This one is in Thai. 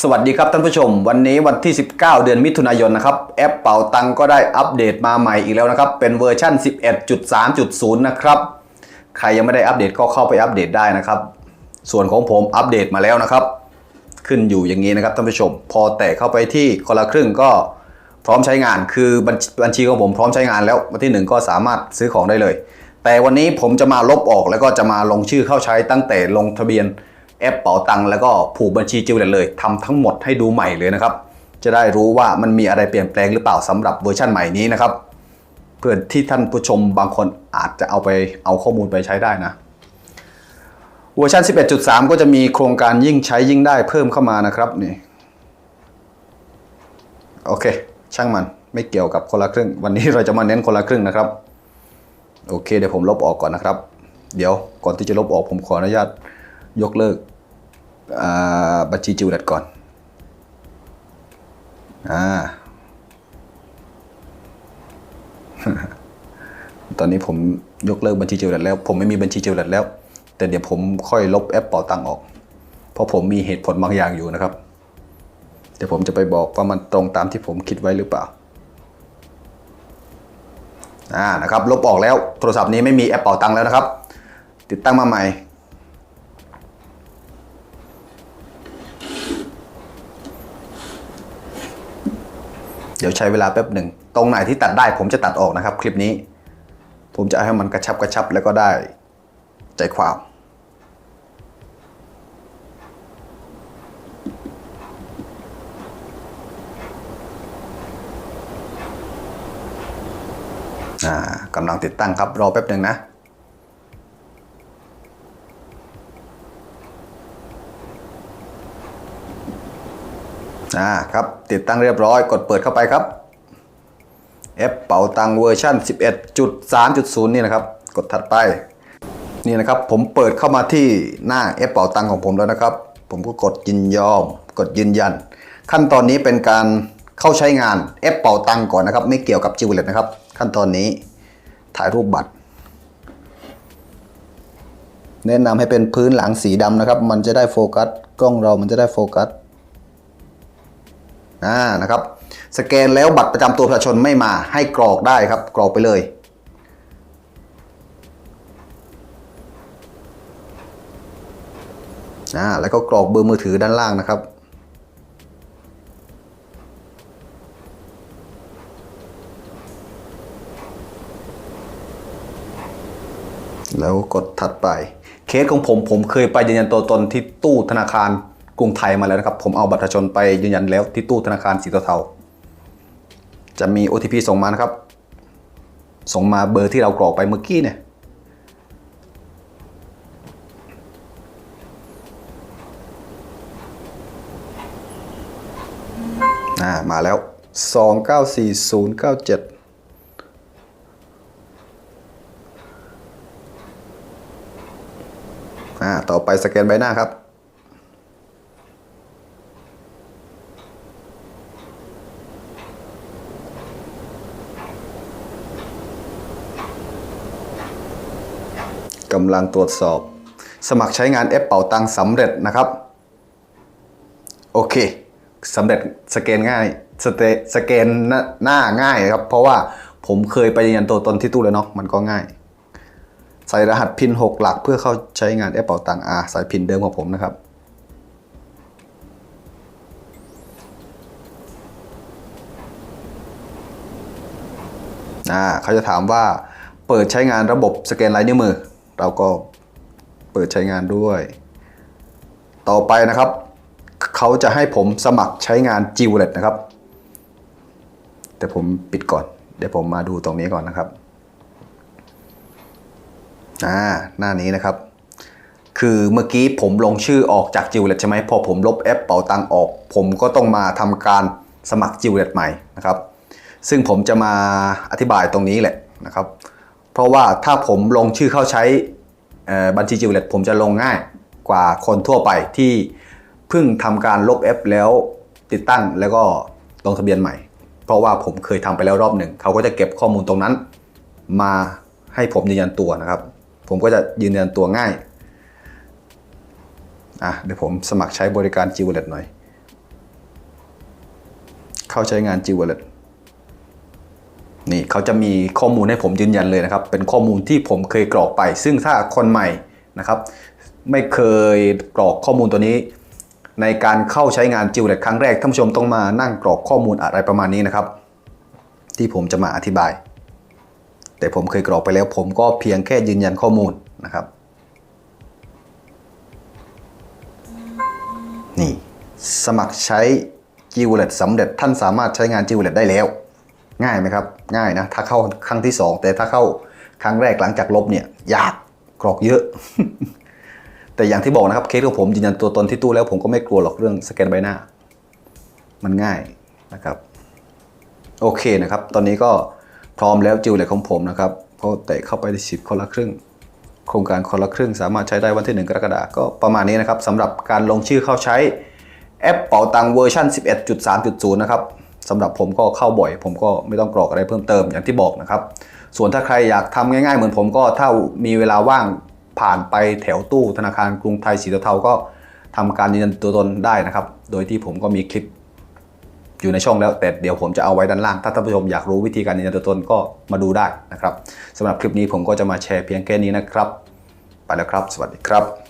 สวัสดีครับท่านผู้ชม วันนี้วันที่ 19 เดือนมิถุนายนนะครับแอปเป่าตังก็ได้อัปเดตมาใหม่อีกแล้วนะครับ เป็นเวอร์ชัน11.3.0 นะครับ ใครยังไม่ได้อัปเดตก็เข้าไปอัปเดตได้นะครับ ส่วนของผมอัปเดตมาแล้วนะครับ ขึ้นอยู่อย่างนี้นะครับท่านผู้ชม พอแตะเข้าไปที่คนละครึ่งก็พร้อมใช้งานคือบัญบัญชีของผมพร้อมใช้งานแล้ววันที่หนึ่งก็สามารถซื้อของได้เลย แต่วันนี้ผมจะมาลบออกแล้วก็จะมาลงชื่อเข้าใช้ตั้งแต่ลงทะเบียน แอปเป๋าตังแล้วก็ผูกบัญชีจิวเวลเลยทำทั้งหมดให้ดูใหม่เลยนะครับ จะได้รู้ว่ามันมีอะไรเปลี่ยนแปลงหรือเปล่าสำหรับเวอร์ชันใหม่นี้นะครับ เพื่อที่ท่านผู้ชมบางคนอาจจะเอาไปเอาข้อมูลไปใช้ได้นะเวอร์ชัน11.3 ก็จะมีโครงการยิ่งใช้ยิ่งได้เพิ่มเข้ามานะครับนี่โอเค ช่างมันไม่เกี่ยวกับคนละครึ่ง วันนี้เราจะมาเน้นคนละครึ่งนะครับ โอเค เดี๋ยวผมลบออกก่อนนะครับ เดี๋ยวก่อนที่จะลบออกผมขออนุญาตยกเลิก บัญชีจิวด็ดก่อนอ่าตอนนี้ผมยกเลิกบัญชีจิวด็ดแล้ว ผมไม่มีบัญชีจิวด็ดแล้ว แต่เดี๋ยวผมค่อยลบแอปเป่าตังออก เพราะผมมีเหตุผลบางอย่างอยู่นะครับ เดี๋ยวผมจะไปบอกว่ามันตรงตามที่ผมคิดไว้หรือเปล่าอ่านะครับลบออกแล้วโทรศัพท์นี้ไม่มีแอปเป่าตังแล้วนะครับ ติดตั้งมาใหม่ เดี๋ยวใช้เวลาแป๊บหนึ่ง ตรงไหนที่ตัดได้ผมจะตัดออกนะครับ คลิปนี้ ผมจะให้มันกระชับกระชับแล้วก็ได้ใจความกำลังติดตั้งครับรอแป๊บหนึ่งนะ อ่าครับ ติดตั้งเรียบร้อยกดเปิดเข้าไปครับแอปเป๋าตังเวอร์ชัน11.3.0 นี่นะครับ กดถัดไป นี่นะครับ ผมเปิดเข้ามาที่หน้าแอปเป๋าตังของผมแล้วนะครับ ผมก็กดยินยอม กดยืนยัน ขั้นตอนนี้เป็นการเข้าใช้งานแอปเป๋าตังก่อนนะครับ ไม่เกี่ยวกับจิวเลตนะครับ ขั้นตอนนี้ถ่ายรูปบัตร แนะนำให้เป็นพื้นหลังสีดำนะครับ มันจะได้โฟกัส กล้องเรามันจะได้โฟกัส อ่านะครับสแกนแล้วบัตรประจำตัวประชาชนไม่มาให้กรอกได้ครับ กรอกไปเลย อ่าแล้วก็กรอกเบอร์มือถือด้านล่างนะครับแล้วกดถัดไป เคสของผมผมเคยไปยืนยันตัวตนที่ตู้ธนาคาร กรุงไทยมาแล้วนะครับ ผมเอาบัตรประชาชนไปยืนยันแล้วที่ตู้ธนาคารสีเทาๆจะมี OTP ส่งมานะครับ ส่งมาเบอร์ที่เรากรอกไปเมื่อกี้เนี่ยอ่ามาแล้ว 294097อ่าต่อไปสแกนใบหน้าครับ กำลังตรวจสอบ สมัครใช้งานแอปเป่าตังสำเร็จนะครับ โอเคสำเร็จสแกนง่ายสเตสแกนหน้าง่ายครับ เพราะว่าผมเคยไปยืนยันตัวตนที่ตู้แล้วเนาะมันก็ง่าย ใส่รหัสพิน 6 หลักเพื่อเข้าใช้งานแอปเป่าตังอ่าใส่พินเดิมของผมนะครับอ่าเขาจะถามว่าเปิดใช้งานระบบสแกนลายนิ้วมือ เราก็เปิดใช้งานด้วย ต่อไปนะครับ เขาจะให้ผมสมัครใช้งาน g w l l e t นะครับ แต่ผมปิดก่อน เดี๋ยวผมมาดูตรงนี้ก่อนนะครับอ่าหน้านี้นะครับ คือเมื่อกี้ผมลงชื่อออกจาก g w a l l e t ใช่ไหมพอผมลบแอปเป๋าตังออก ผมก็ต้องมาทำการสมัคร g w a l l e t ใหม่นะครับ ซึ่งผมจะมาอธิบายตรงนี้แหละนะครับ เพราะว่าถ้าผมลงชื่อเข้าใช้ บัญชีจิวเลตผมจะลงง่ายกว่าคนทั่วไปที่เพิ่งทำการลบแอปแล้วติดตั้งแล้วก็ลงทะเบียนใหม่ เพราะว่าผมเคยทำไปแล้วรอบหนึ่ง เขาก็จะเก็บข้อมูลตรงนั้น มาให้ผมยืนยันตัวนะครับ ผมก็จะยืนยันตัวง่ายอะเดี๋ยวผมสมัครใช้บริการ g w a l l e t หน่อย เข้าใช้งาน G Wallet นี่เขาจะมีข้อมูลให้ผมยืนยันเลยนะครับ เป็นข้อมูลที่ผมเคยกรอกไป ซึ่งถ้าคนใหม่นะครับ ไม่เคยกรอกข้อมูลตัวนี้ ในการเข้าใช้งาน G Wallet ครั้งแรกท่านผู้ชมต้องมานั่งกรอกข้อมูลอะไรประมาณนี้นะครับ ที่ผมจะมาอธิบาย แต่ผมเคยกรอกไปแล้ว ผมก็เพียงแค่ยืนยันข้อมูลนะครับ นี่สมัครใช้ G Wallet สำเร็จท่านสามารถใช้งาน G Wallet ได้แล้ว ง่ายไหมครับ ง่ายนะ ถ้าเข้าครั้งที่ 2 แต่ถ้าเข้าครั้งแรกหลังจากลบเนี่ยยากกรอกเยอะ แต่อย่างที่บอกนะครับเคสของผมยืนยันตัวตนที่ตู้แล้วผมก็ไม่กลัวหรอกเรื่องสแกนใบหน้า มันง่ายนะครับโอเคนะครับ ตอนนี้ก็พร้อมแล้วจิวเลยของผมนะครับก็แตะเข้าไปในสิทธิ์คนละครึ่ง โครงการคนละครึ่งสามารถใช้ได้วันที่ 1 กรกฎาคมก็ประมาณนี้นะครับสำหรับการลงชื่อเข้าใช้แอปเป๋าตังเวอร์ชัน11.3.0 นะครับ สำหรับผมก็เข้าบ่อย ผมก็ไม่ต้องกรอกอะไรเพิ่มเติมอย่างที่บอกนะครับ ส่วนถ้าใครอยากทำง่ายๆ เหมือนผมก็ถ้ามีเวลาว่างผ่านไปแถวตู้ธนาคารกรุงไทยสีเทาก็ทำการยืนยันตัวตนได้นะครับ โดยที่ผมก็มีคลิปอยู่ในช่องแล้วแต่เดี๋ยวผมจะเอาไว้ด้านล่าง ถ้าท่านผู้ชมอยากรู้วิธีการยืนยันตัวตนก็มาดูได้นะครับสำหรับคลิปนี้ผมก็จะมาแชร์เพียงแค่นี้นะครับ ไปแล้วครับ สวัสดีครับ